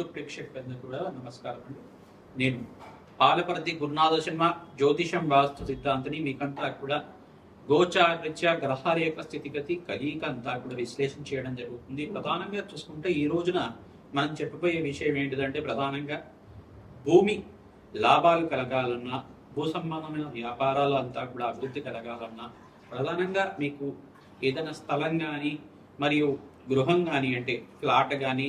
YouTube ప్రేక్షకులందరూ కూడా నమస్కారం అండి. నేను పాలపర్తి గురునాథ శర్మ జ్యోతిషం వాస్తు సిద్ధాంతిని మీకంతా కూడా గోచారరీత్యా గ్రహాల యొక్క స్థితిగతి కలియిక అంతా కూడా విశ్లేషణ చేయడం జరుగుతుంది. ప్రధానంగా చూసుకుంటే ఈ రోజున మనం చెప్పబోయే విషయం ఏంటిదంటే ప్రధానంగా భూమి లాభాలు కలగాలన్నా భూ సంబంధమైన వ్యాపారాలు అంతా కూడా అభివృద్ధి కలగాలన్నా ప్రధానంగా మీకు ఏదైనా స్థలం కానీ మరియు గృహం కానీ అంటే ఫ్లాట్ కానీ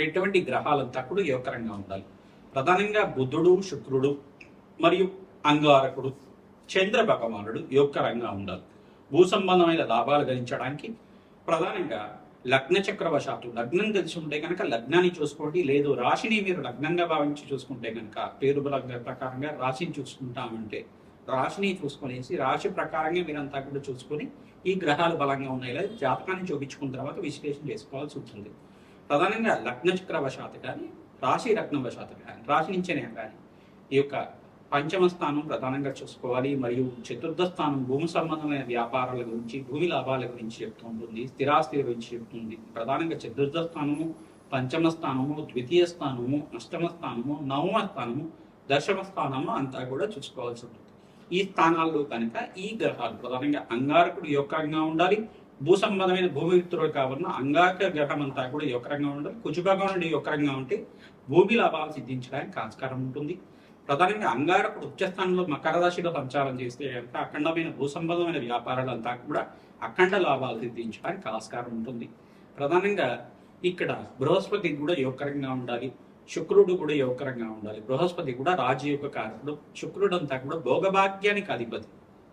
ఎటువంటి గ్రహాలంతా కూడా యోగకరంగా ఉండాలి. ప్రధానంగా బుధుడు శుక్రుడు మరియు అంగారకుడు చంద్ర భగవానుడు యోగకరంగా ఉండాలి. భూ సంబంధమైన లాభాలు గణించడానికి ప్రధానంగా లగ్న చక్రవశాత్తు లగ్నం తెలిసి ఉంటే కనుక లగ్నాన్ని చూసుకోండి. లేదు రాశిని మీరు లగ్నంగా భావించి చూసుకుంటే కనుక పేరు బలంగా ప్రకారంగా రాశిని చూసుకుంటామంటే రాశిని చూసుకునేసి రాశి ప్రకారంగా మీరంతా కూడా చూసుకొని ఈ గ్రహాలు బలంగా ఉన్నాయి లేదా జాతకాన్ని చూపించుకున్న తర్వాత విశ్లేషణ చేసుకోవాల్సి ఉంటుంది. ప్రధానంగా లగ్న వశాత్ కానీ రాశి లగ్నవశాత్తు కానీ రాశి నుంచేనే కానీ ఈ యొక్క పంచమ స్థానం ప్రధానంగా చూసుకోవాలి. మరియు చతుర్థ స్థానం భూమి సంబంధమైన వ్యాపారాల గురించి భూమి లాభాల గురించి చెప్తూ ఉంటుంది స్థిరాస్తి గురించి చెప్తుంది. ప్రధానంగా చతుర్థ స్థానము పంచమ స్థానము ద్వితీయ స్థానము అష్టమ స్థానము నవమ స్థానము దశమ స్థానము అంతా కూడా చూసుకోవాల్సి ఉంటుంది. ఈ స్థానాల్లో కనుక ఈ గ్రహాలు ప్రధానంగా అంగారకుడు యొక్కరంగా ఉండాలి భూ సంబంధమైన భూమి కావున కావాలన్న గ్రహం అంతా కూడా యొక్కరంగా ఉండాలి. కుజుభాగం నుండి యొక్కరంగా ఉంటే భూమి లాభాలు సిద్ధించడానికి ఆస్కారం ఉంటుంది. ప్రధానంగా అంగారకుడు ఉచ్చస్థానంలో మకర రాశిలో సంచారం చేస్తే కనుక అఖండమైన భూ సంబంధమైన వ్యాపారాలంతా కూడా అఖండ లాభాలు సిద్ధించడానికి ఆస్కారం ఉంటుంది. ప్రధానంగా ఇక్కడ బృహస్పతి కూడా యోగకరంగా ఉండాలి. శుక్రుడు కూడా యోగకరంగా ఉండాలి. బృహస్పతి కూడా రాజయోగ కారకుడు. శుక్రుడు అంతా కూడా భోగభాగ్యానికి అధిపతి.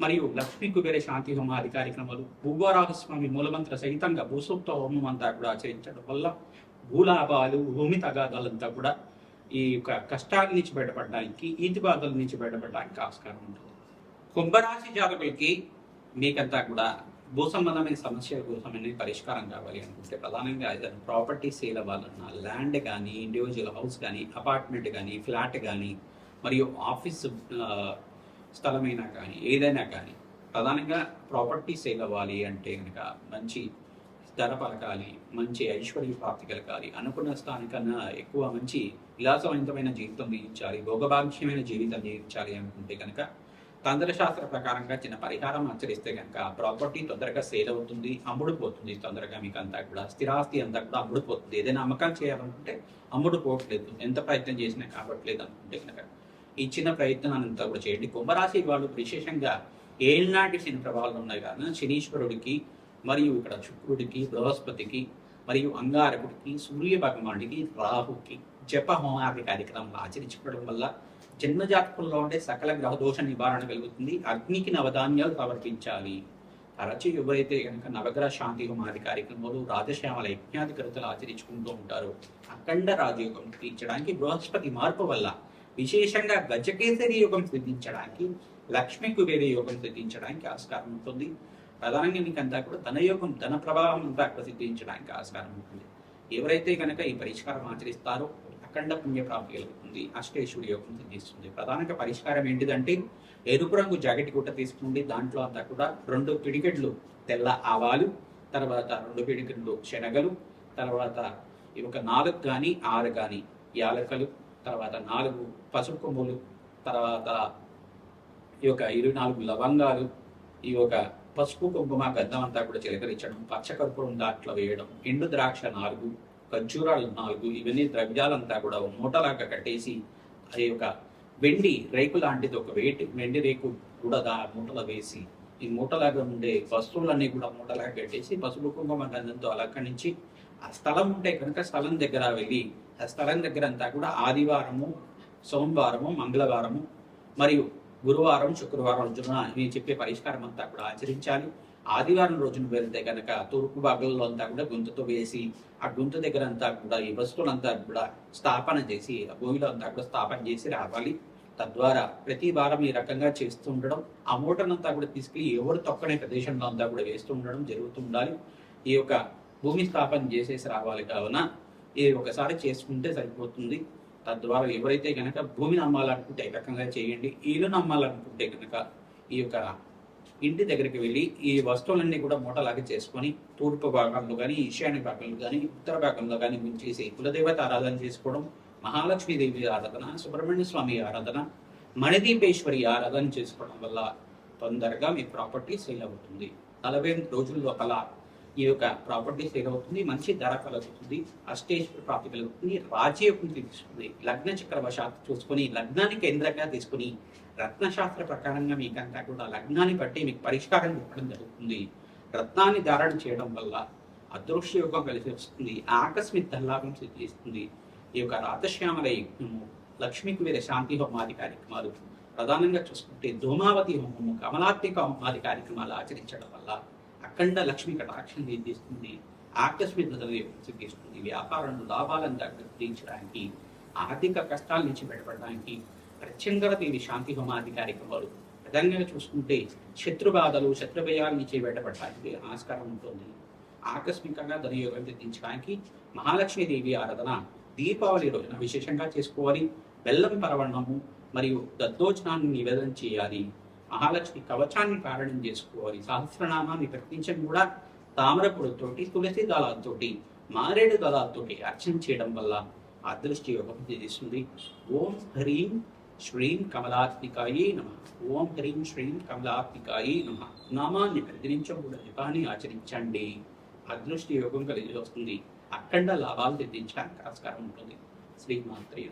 మరియు లక్ష్మీ కుబేర శాంతి హోమాది కార్యక్రమాలు భూగోరాహస్వామి మూలమంత్ర సహితంగా భూసూక్త హోమం అంతా కూడా ఆచరించడం వల్ల భూలాభాలు భూమి తగాదాలంతా కూడా ఈ యొక్క కష్టాల నుంచి బయటపడడానికి ఈతి బాధల నుంచి బయటపడడానికి ఆస్కారం ఉంటుంది. కుంభరాశి జాతకులకి మీకంతా కూడా భూ సంబంధమైన సమస్యల కోసం అనేది పరిష్కారం కావాలి అనుకుంటే ప్రధానంగా ఏదైనా ప్రాపర్టీ సేల్ అవ్వాలన్నా ల్యాండ్ కానీ ఇండివిజువల్ హౌస్ కానీ అపార్ట్మెంట్ కానీ ఫ్లాట్ కానీ మరియు ఆఫీస్ స్థలమైనా కానీ ఏదైనా కానీ ప్రధానంగా ప్రాపర్టీ సేల్ అవ్వాలి అంటే కనుక మంచి ధర పలకాలి మంచి ఐశ్వర్య ప్రాప్తి కలగాలి అనుకున్న స్థానికన్నా ఎక్కువ మంచి విలాసవంతమైన జీవితం జీవించాలి భోగభాగ్యమైన జీవితం జీవించాలి అనుకుంటే కనుక తంత్రశాస్త్ర ప్రకారంగా చిన్న పరిహారం ఆచరిస్తే కనుక ప్రాపర్టీ తొందరగా సేల్ అవుతుంది అమ్ముడుపోతుంది. తొందరగా మీకు అంతా కూడా స్థిరాస్తి అంతా కూడా అమ్ముడుపోతుంది. ఏదైనా అమ్మకాలు చేయాలనుకుంటే అమ్ముడుపోవట్లేదు. ఎంత ప్రయత్నం చేసినా కావట్లేదు అనుకుంటే కనుక ఈ చిన్న ప్రయత్నాన్ని అంతా కూడా చేయండి. కుంభరాశి వాళ్ళు విశేషంగా ఏళ్ళనాటి శని ప్రభావాలు ఉన్నాయి కానీ శనీశ్వరుడికి మరియు ఇక్కడ శుక్రుడికి బృహస్పతికి మరియు అంగారకుడికి సూర్య భగవానుడికి రాహుకి జప హోమాది కార్యక్రమాలు ఆచరించుకోవడం వల్ల జన్మజాతకంలో ఉండే సకల గ్రహ దోష నివారణ కలుగుతుంది. అగ్నికి నవధాన్యాలు సమర్పించాలి. తరచు ఎవరైతే కనుక నవగ్రహ శాంతి హోమాది కార్యక్రమాలు రాజశ్యామల యజ్ఞాధికృతలు ఆచరించుకుంటూ ఉంటారో అఖండ రాజయోగం తీర్చడానికి బృహస్పతి మార్పు వల్ల విశేషంగా గజకేసరి యోగం సిద్ధించడానికి లక్ష్మీ కుబేర యోగం సిద్ధించడానికి ఆస్కారం ఉంటుంది. ప్రధానంగా మీకు కూడా కూడా ధనయోగం ధన ప్రభావం అంతా అక్కడ సిద్ధించడానికి ఆస్కారం ఉంటుంది. ఎవరైతే కనుక ఈ పరిష్కారం ఆచరిస్తారో అఖండ పుణ్య ప్రాప్తి కలుగుతుంది. అష్టేశ్వరి యోగం సిద్ధిస్తుంది. ప్రధానంగా పరిష్కారం ఏంటిదంటే ఎరుపు రంగు జాకెట్ గుట్ట తీసుకుండి దాంట్లో అంతా కూడా రెండు పిడికెట్లు తెల్ల ఆవాలు తర్వాత రెండు పిడికెట్లు శనగలు తర్వాత ఈ ఒక నాలుగు కానీ ఆరు కానీ యాలకలు తర్వాత నాలుగు పసుపు కొమ్ములు తర్వాత ఈ యొక్క ఇరవై నాలుగు లవంగాలు ఈ యొక్క పసుపు కుంకుమ గంధం అంతా కూడా చిలకరించడం పచ్చకర్పూరం దాంట్లో వేయడం ఎండు ద్రాక్ష నాలుగు ఖర్జూరాలు నాలుగు ఇవన్నీ ద్రవ్యాలంతా కూడా మూటలాగా కట్టేసి అది ఒక వెండి రేకు లాంటిది ఒక వేటి వెండి రేకు కూడా దా మూటలో వేసి ఈ మూటలాగా ఉండే వస్తువులన్నీ కూడా మూటలాగా కట్టేసి పసుపు కుంకుమ గంధంతో అలంకరించి ఆ స్థలం ఉంటే కనుక స్థలం దగ్గర వెళ్ళి స్థలం దగ్గర అంతా కూడా ఆదివారము సోమవారము మంగళవారము మరియు గురువారం శుక్రవారం రోజున నేను చెప్పే పరిష్కారం అంతా కూడా ఆచరించాలి. ఆదివారం రోజున వెళ్తే కనుక తూర్పు భాగంలో అంతా కూడా గుంతతో వేసి ఆ గుంత దగ్గర అంతా కూడా ఈ వస్తువులంతా కూడా స్థాపన చేసి ఆ భూమిలో అంతా కూడా స్థాపన చేసి రావాలి. తద్వారా ప్రతి వారం ఈ రకంగా చేస్తూ ఉండడం ఆ మూటనంతా కూడా తీసుకెళ్ళి ఎవరు తొక్కనే ప్రదేశంలో అంతా కూడా వేస్తూ ఉండడం జరుగుతూ ఉండాలి. ఈ యొక్క భూమి స్థాపన చేసేసి రావాలి కావున ఇది ఒకసారి చేసుకుంటే సరిపోతుంది. తద్వారా ఎవరైతే కనుక భూమిని అమ్మాలనుకుంటే రకంగా చేయండి. ఇల్లు నమ్మాలనుకుంటే కనుక ఈ యొక్క ఇంటి దగ్గరికి వెళ్ళి ఈ వస్తువులన్నీ కూడా మూటలాగా చేసుకొని తూర్పు భాగంలో కానీ ఈశాన్య భాగంలో కానీ ఉత్తర భాగంలో కానీ ఉంచేసి కులదేవత ఆరాధన చేసుకోవడం మహాలక్ష్మీదేవి ఆరాధన సుబ్రహ్మణ్య స్వామి ఆరాధన మణిదీపేశ్వరి ఆరాధన చేసుకోవడం వల్ల తొందరగా మీ ప్రాపర్టీ సేల్ అవుతుంది. నలభై ఎనిమిది రోజుల లోపల ఈ యొక్క ప్రాపర్టీ సేల్ అవుతుంది మంచి ధర కలుగుతుంది అష్టేశ్వర ప్రాప్తి కలుగుతుంది రాజయోగం తీసుకుంది లగ్న చక్ర వశాత్తు చూసుకొని లగ్నాన్ని కేంద్రంగా తీసుకుని రత్నశాస్త్ర ప్రకారంగా మీకంతా కూడా లగ్నాన్ని బట్టి మీకు పరిష్కారం చెప్పడం జరుగుతుంది. రత్నాన్ని ధారణ చేయడం వల్ల అదృశ్య యోగం కలిసి వస్తుంది. ఆకస్మిక ధనలాభం సిద్ధిస్తుంది. ఈ యొక్క రాతశ్యామల యజ్ఞము లక్ష్మికి వేరే శాంతి హోమాది కార్యక్రమాలు ప్రధానంగా చూసుకుంటే ధూమావతి హోమము కమలాత్మిక హోమాది కార్యక్రమాలు ఆచరించడం వల్ల అఖండ లక్ష్మి కటాక్షం నిర్దిస్తుంది ఆకస్మిక ధనయోగం సిద్ధిస్తుంది వ్యాపారంలో లాభాలను దగ్గరించడానికి ఆర్థిక కష్టాల నుంచి బయటపడడానికి ప్రత్యంగర దేవి శాంతి హోమాది కార్యక్రమాలు ప్రధానంగా చూసుకుంటే శత్రు బాధలు నుంచి బయటపడడానికి ఆస్కారం ఉంటుంది. ఆకస్మికంగా ధనయోగం సిద్ధించడానికి మహాలక్ష్మీదేవి ఆరాధన దీపావళి రోజున విశేషంగా చేసుకోవాలి. బెల్లం పరవణము మరియు దద్దోచనాన్ని నివేదన చేయాలి. మహాలక్ష్మి కవచాన్ని పారాయణం చేసుకోవాలి. సహస్రనామాన్ని ప్రకటించడం కూడా తామరపుడుతోటి తులసి దళాలతోటి మారేడు దళాలతోటి అర్చన చేయడం వల్ల అదృష్టి యోగం చేస్తుంది. ఓం హ్రీం శ్రీం కమలాత్మికాయే నమ. ఓం హ్రీం శ్రీం కమలాత్మికాయే నమ. నామాన్ని ప్రతినిత్యం జపాన్ని ఆచరించండి. అదృష్టి యోగం కలిగి వస్తుంది. అఖండ లాభాలు తెద్దించడానికి ఆస్కారం ఉంటుంది. శ్రీమాత్రేయ